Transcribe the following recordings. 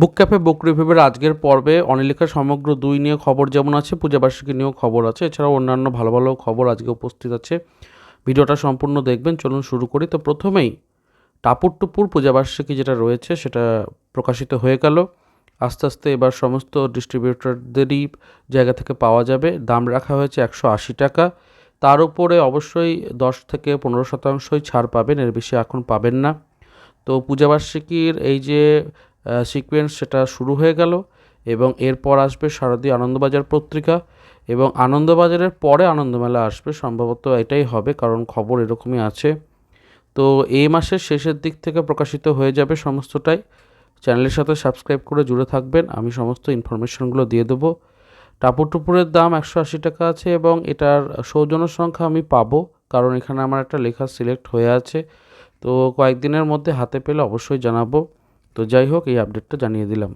বুক cafe বুক রিভিউয়ের আজকের পর্বে অনিলিকা সমগ্র দুই নিয়ে খবর যেমন আছে, পূজাবার্ষিকী নিয়েও খবর আছে। এছাড়াও অন্যান্য ভালো ভালো খবর আজকে উপস্থিত আছে। ভিডিওটা সম্পূর্ণ দেখবেন, চলুন শুরু করি। তো প্রথমেই টাপুর টুপুর পূজাবার্ষিকী যেটা রয়েছে, সেটা প্রকাশিত হয়ে গেল। আস্তে আস্তে এবার সমস্ত ডিস্ট্রিবিউটরদেরই জায়গা থেকে পাওয়া যাবে। দাম রাখা হয়েছে একশো আশি টাকা। তার উপরে অবশ্যই দশ থেকে পনেরো শতাংশই ছাড় পাবেন, এর বেশি এখন পাবেন না। তো পূজাবার্ষিকীর এই যে সিকোয়েন্স সেটা শুরু হয়ে গেল এবং এরপর আসবে শারদীয় আনন্দবাজার পত্রিকা এবং আনন্দবাজারের পরে আনন্দমেলা আসবে, সম্ভবত এটাই হবে কারণ খবর এরকমই আছে। তো এই মাসের শেষের দিক থেকে প্রকাশিত হয়ে যাবে সমস্তটাই। চ্যানেলের সাথে সাবস্ক্রাইব করে জুড়ে থাকবেন, আমি সমস্ত ইনফরমেশনগুলো দিয়ে দেবো। টাপুর টুপুরের দাম একশো আশি টাকা আছে এবং এটার সৌজন্য সংখ্যা আমি পাবো কারণ এখানে আমার একটা লেখা সিলেক্ট হয়ে আছে। তো কয়েকদিনের মধ্যে হাতে পেলে অবশ্যই জানাব। তো যাই হোক, এই আপডেটটা জানিয়ে দিলাম।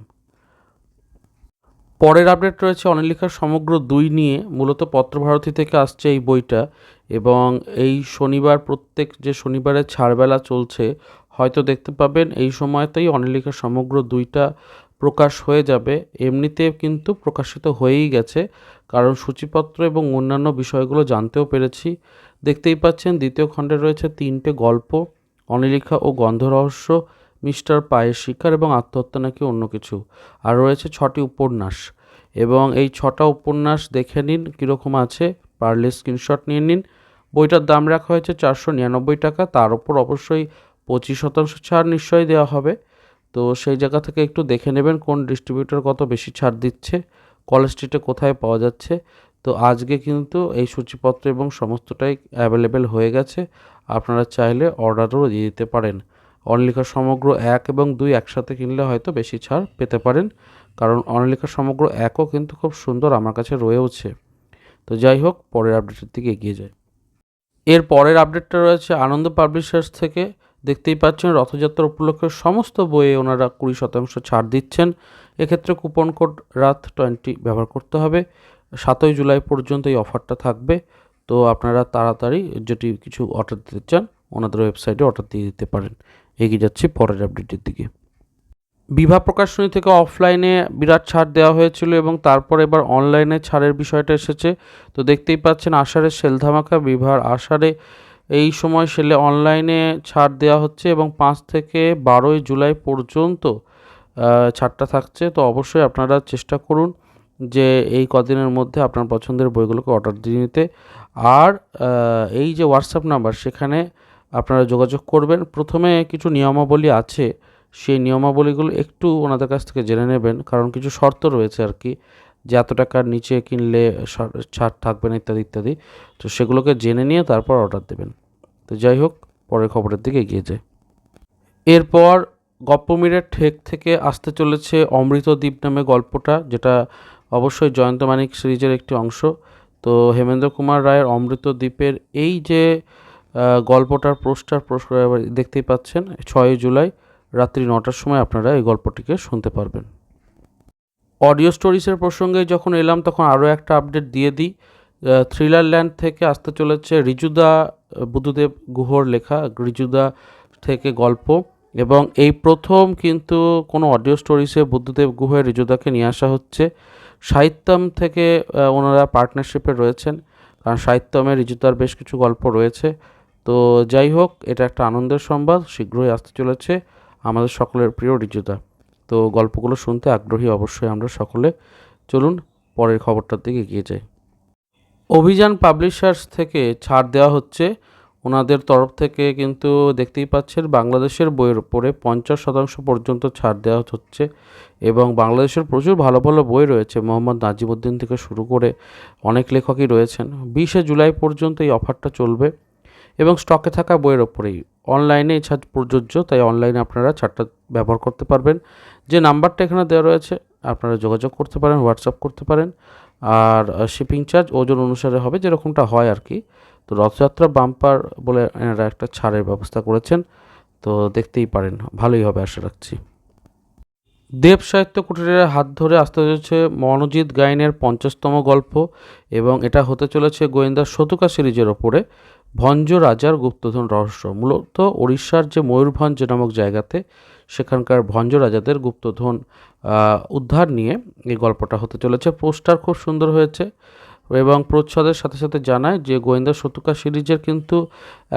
পরের আপডেট রয়েছে অনিলিকার সমগ্র দুই নিয়ে। মূলত পত্রভারতী থেকে আসছে এই বইটা এবং এই শনিবার প্রত্যেক যে শনিবারে ছাড়বেলা চলছে, হয়তো দেখতে পাবেন, এই সময়তেই অনিলিকার সমগ্র দুইটা প্রকাশ হয়ে যাবে। এমনিতে কিন্তু প্রকাশিত হয়েই গেছে, কারণ সূচিপত্র এবং অন্যান্য বিষয়গুলো জানতেও পেরেছি। দেখতেই পাচ্ছেন, দ্বিতীয় খণ্ডে রয়েছে তিনটে গল্প, অনিলিখা ও গন্ধরহস্য। মিস্টার পায়ের শিকার এবং আত্মহত্যা নাকি অন্য কিছু। আর রয়েছে ছটি উপন্যাস। এবং এই ছটা উপন্যাস দেখে নিন, কীরকম আছে। পারলে স্ক্রিনশট নিয়ে নিন। বইটার দাম রাখা হয়েছে চারশো নিরানব্বই টাকা। তার উপর অবশ্যই পঁচিশ শতাংশ ছাড় নিশ্চয়ই দেওয়া হবে। তো সেই জায়গা থেকে একটু দেখে নেবেন কোন ডিস্ট্রিবিউটর কত বেশি ছাড় দিচ্ছে, কলেজ স্ট্রিটে কোথায় পাওয়া যাচ্ছে। তো আজকে কিন্তু এই সূচিপত্র এবং সমস্তটাই অ্যাভেলেবেল হয়ে গেছে। আপনারা চাইলে অর্ডারও দিয়ে দিতে পারেন। অনলিকা সমগ্র এক এবং দুই একসাথে কিনলে হয়তো বেশি ছাড় পেতে পারেন, কারণ অনলিকা সমগ্র একও কিন্তু খুব সুন্দর আমার কাছে রয়েওছে। তো যাই হোক, পরের আপডেটের দিকে এগিয়ে যায় এর পরের আপডেটটা রয়েছে আনন্দ পাবলিশার্স থেকে। দেখতেই পাচ্ছেন, রথযাত্রা উপলক্ষে সমস্ত বইয়ে ওনারা কুড়ি শতাংশ ছাড় দিচ্ছেন। এক্ষেত্রে কুপন কোড রাত টোয়েন্টি ব্যবহার করতে হবে। সাতই জুলাই পর্যন্ত এই অফারটা থাকবে। তো আপনারা তাড়াতাড়ি যেটি কিছু অর্ডার দিতে চান, ওনাদের ওয়েবসাইটে অর্ডার দিয়ে দিতে পারেন। এগিয়ে যাচ্ছি পরের আপডেটের দিকে। বিভা প্রকাশনী থেকে অফলাইনে বিরাট ছাড় দেওয়া হয়েছিল এবং তারপর এবার অনলাইনে ছাড়ের বিষয়টা এসেছে। তো দেখতেই পাচ্ছেন আষাঢ়ের সেল ধামাকা, বিভার আষাঢ়ে এই সময় সেলে অনলাইনে ছাড় দেওয়া হচ্ছে এবং পাঁচ থেকে বারোই জুলাই পর্যন্ত ছাড়টা থাকছে। তো অবশ্যই আপনারা চেষ্টা করুন যে এই কদিনের মধ্যে আপনার পছন্দের বইগুলোকে অর্ডার দিয়ে নিতে। আর এই যে হোয়াটসঅ্যাপ নাম্বার, সেখানে আপনারা যোগাযোগ করবেন। প্রথমে কিছু নিয়মাবলী আছে, সেই নিয়মাবলীগুলো একটু ওনাদের কাছ থেকে জেনে নেবেন, কারণ কিছু শর্ত রয়েছে আর কি, যে এত টাকার নিচে কিনলে ছাড় থাকবে না, ইত্যাদি ইত্যাদি। তো সেগুলোকে জেনে নিয়ে তারপর অর্ডার দেবেন। তো যাই হোক, পরের খবরের দিকে এগিয়ে যায় এরপর গপ্পমীরের ঠেক থেকে আসতে চলেছে অমৃতদ্বীপ নামে গল্পটা, যেটা অবশ্যই জয়ন্ত মানিক সিরিজের একটি অংশ। তো হেমেন্দ্র কুমার রায়ের অমৃতদ্বীপের এই যে গল্পটার পোস্টার দেখতেই পাচ্ছেন ছয়ই জুলাই রাত্রি নটার সময় আপনারা এই গল্পটিকে শুনতে পারবেন। অডিও স্টোরিজের প্রসঙ্গে যখন এলাম, তখন আরও একটা আপডেট দিয়ে দিই। থ্রিলার ল্যান্ড থেকে আসতে চলেছে রিজুদা বুদ্ধদেব গুহর লেখা রিজুদা থেকে গল্প। এবং এই প্রথম কিন্তু কোনো অডিও স্টোরিজে বুদ্ধদেব গুহের রিজুদাকে নিয়ে আসা হচ্ছে। সাহিত্যম থেকে ওনারা পার্টনারশিপে রয়েছেন। কারণ সাহিত্যমে রিজুদার বেশ কিছু গল্প রয়েছে। তো যাই হোক, এটা একটা আনন্দের সংবাদ, শীঘ্রই আসতে চলেছে আমাদের সকলের প্রিয় রিজুদা তো গল্পগুলো শুনতে আগ্রহী অবশ্যই আমরা সকলে। চলুন, পরের খবরটার দিকে এগিয়ে যাই। অভিযান পাবলিশার্স থেকে ছাড় দেওয়া হচ্ছে। ওনাদের তরফ থেকে কিন্তু দেখতেই পাচ্ছেন, বাংলাদেশের বইয়ের উপরে পঞ্চাশ শতাংশ পর্যন্ত ছাড় দেওয়া হচ্ছে এবং বাংলাদেশের প্রচুর ভালো ভালো বই রয়েছে। মোহাম্মদ নাজিমুদ্দিন থেকে শুরু করে অনেক লেখকই রয়েছেন। বিশে জুলাই পর্যন্ত এই অফারটা চলবে। এবং স্টকে থাকা বইয়ের ওপরেই। অনলাইনে এই ছাড় প্রযোজ্য, তাই অনলাইনে আপনারা ছাড়টা ব্যবহার করতে পারবেন। যে নাম্বারটা এখানে দেওয়া রয়েছে, আপনারা যোগাযোগ করতে পারেন, হোয়াটসঅ্যাপ করতে পারেন। আর শিপিং চার্জ ওজন অনুসারে হবে, যেরকমটা হয় আর কি। তো রথযাত্রা বাম্পার বলে এনারা একটা ছাড়ের ব্যবস্থা করেছেন। তো দেখতেই পারেন, ভালোই হবে, আশা রাখছি। দেব সাহিত্য কুটিরের হাত ধরে আসতে চলেছে মনোজিৎ গাইনের পঞ্চাশতম গল্প এবং এটা হতে চলেছে গোয়েন্দা শতুকা সিরিজের ওপরে ভঞ্জ রাজার গুপ্তধন রহস্য। মূলত ওড়িশার যে ময়ূরভঞ্জ নামক জায়গাতে সেখানকার ভঞ্জ রাজাদের গুপ্তধন উদ্ধার নিয়ে এই গল্পটা হতে চলেছে। পোস্টার খুব সুন্দর হয়েছে। এবং প্রচ্ছদের সাথে সাথে জানায় যে গোয়েন্দা শতুকা সিরিজের কিন্তু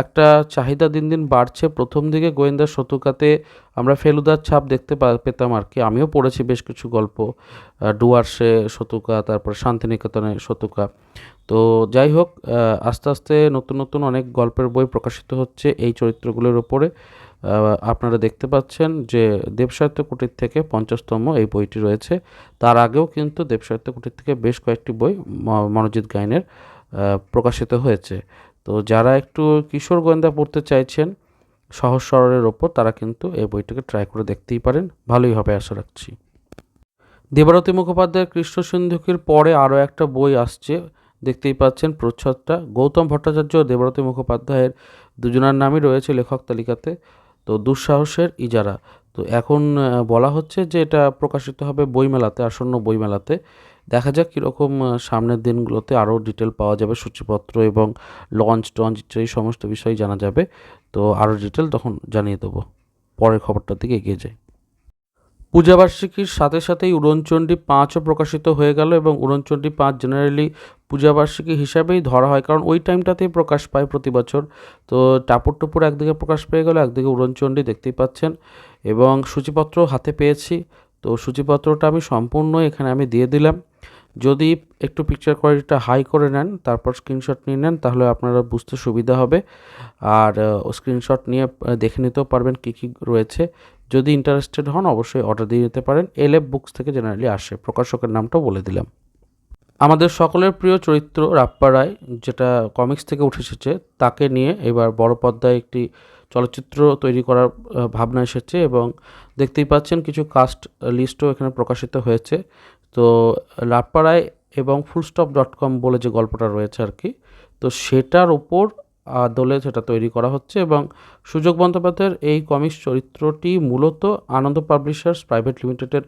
একটা চাহিদা দিন দিন বাড়ছে। প্রথম দিকে গোয়েন্দা শতুকাতে আমরা ফেলুদার ছাপ দেখতে পেতাম আর কি। আমিও পড়েছি বেশ কিছু গল্প। ডুয়ার্সে শতুকা তারপর শান্তিনিকেতনে শতুকা তো যাই হোক আস্তে আস্তে নতুন নতুন অনেক গল্পের বই প্রকাশিত হচ্ছে এই চরিত্রগুলোর ওপরে। আপনারা দেখতে পাচ্ছেন যে দেবসাহিত্য কুটির থেকে পঞ্চাশতম এই বইটি রয়েছে। তার আগেও কিন্তু দেবসাহিত্য কুটির থেকে বেশ কয়েকটি বই মনোজিৎ গাইনের প্রকাশিত হয়েছে। তো যারা একটু কিশোর গোয়েন্দা পড়তে চাইছেন, সহজ সরলের ওপর তারা কিন্তু এই বইটাকে ট্রাই করে দেখতেই পারেন। ভালোই হবে, আশা রাখছি। দেবারতী মুখোপাধ্যায়ের কৃষ্ণ সিন্ধুকের পরে আরও একটা বই আসছে। দেখতেই পাচ্ছেন প্রচ্ছদটা। গৌতম ভট্টাচার্য ও দেবরতী মুখোপাধ্যায়ের দুজনার নামই রয়েছে লেখক তালিকাতে। তো দুঃসাহসের ইজারা। তো এখন বলা হচ্ছে যে এটা প্রকাশিত হবে বইমেলাতে, আসন্ন বইমেলাতে। দেখা যাক কীরকম সামনের দিনগুলোতে আরও ডিটেল পাওয়া যাবে, সূচিপত্র এবং লঞ্চ টঞ্চ ইত্যাদি সমস্ত বিষয় জানা যাবে। তো আরও ডিটেল তখন জানিয়ে দেবো। পরের খবরটার দিকে এগিয়ে যাই। পূজাবার্ষিকীর সাথে সাথেই উড়নচণ্ডী পাঁচও প্রকাশিত হয়ে গেল এবং উড়নচণ্ডী পাঁচ জেনারেলি পূজাবার্ষিকী হিসাবেই ধরা হয়। কারণ ওই টাইমটাতেই প্রকাশ পায় প্রতি বছর। তো টাপুর টুপুর একদিকে প্রকাশ পেয়ে গেল, একদিকে উড়নচণ্ডী দেখতেই পাচ্ছেন। এবং সূচিপত্র হাতে পেয়েছি। তো সূচিপত্রটা আমি সম্পূর্ণ এখানে আমি দিয়ে দিলাম। যদি একটু পিকচার কোয়ালিটিটা হাই করে নেন, তারপর স্ক্রিনশট নিয়ে নেন, তাহলে আপনারা বুঝতে সুবিধা হবে। আর স্ক্রিনশট নিয়ে দেখে নিতেও পারবেন কী কী রয়েছে। যদি ইন্টারেস্টেড হন, অবশ্যই অর্ডার দিয়ে নিতে পারেন। এলএফ বুকস থেকে জেনারেলি আসে। প্রকাশকের নামটাও বলে দিলাম। আমাদের সকলের প্রিয় চরিত্র রাপ্পা রায়, যেটা কমিক্স থেকে উঠে এসেছে, তাকে নিয়ে এবার বড় পর্দায় একটি চলচ্চিত্র তৈরি করার ভাবনা এসেছে এবং দেখতেই পাচ্ছেন কিছু কাস্ট লিস্টও এখানে প্রকাশিত হয়েছে। তো রায় এবং ফুলস্টপ ডট কম বলে যে গল্পটা রয়েছে আর কি, তো সেটার ওপর আদলে সেটা তৈরি করা হচ্ছে এবং সুযোগ বন্দ্যোপাধ্যায়ের এই কমিক্স চরিত্রটি মূলত আনন্দ পাবলিশার্স প্রাইভেট লিমিটেডের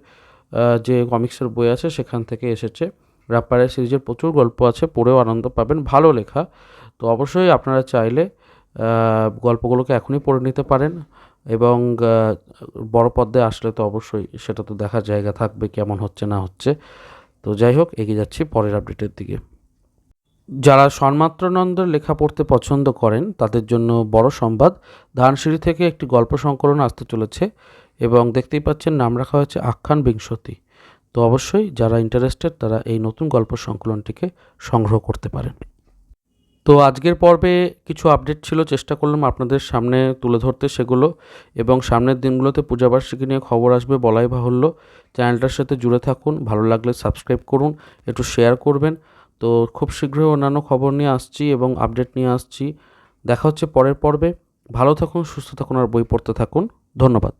যে কমিক্সের বই আছে সেখান থেকে এসেছে। রাপ্পারের সিরিজের প্রচুর গল্প আছে, পড়েও আনন্দ পাবেন, ভালো লেখা। তো অবশ্যই আপনারা চাইলে গল্পগুলোকে এখনই পড়ে নিতে পারেন। এবং বড় পর্দায় আসলে তো অবশ্যই সেটা তো দেখার জায়গা থাকবে কেমন হচ্ছে না হচ্ছে। তো যাই হোক, এগিয়ে যাচ্ছি পরের আপডেটের দিকে। যারা সন্মাত্রানন্দের লেখা পড়তে পছন্দ করেন, তাদের জন্য বড় সংবাদ, ধানসিঁড়ি থেকে একটি গল্প সংকলন আসতে চলেছে এবং দেখতেই পাচ্ছেন নাম রাখা হয়েছে আখ্যান বিংশতি। তো অবশ্যই যারা ইন্টারেস্টেড তারা এই নতুন গল্প সংকলনটিকে সংগ্রহ করতে পারেন। তো আজকের পর্বে কিছু আপডেট ছিল, চেষ্টা করলাম আপনাদের সামনে তুলে ধরতে সেগুলো এবং সামনের দিনগুলোতে পূজাবার্ষিকী নিয়ে খবর আসবে বলাই বাহুল্য। চ্যানেলটার সাথে জুড়ে থাকুন, ভালো লাগলে সাবস্ক্রাইব করুন, একটু শেয়ার করবেন। তো খুব শীঘ্রই অন্যান্য খবর নিয়ে আসছি এবং আপডেট নিয়ে আসছি। দেখা হচ্ছে পরের পর্বে। ভালো থাকুন, সুস্থ থাকুন আর বই পড়তে থাকুন। ধন্যবাদ।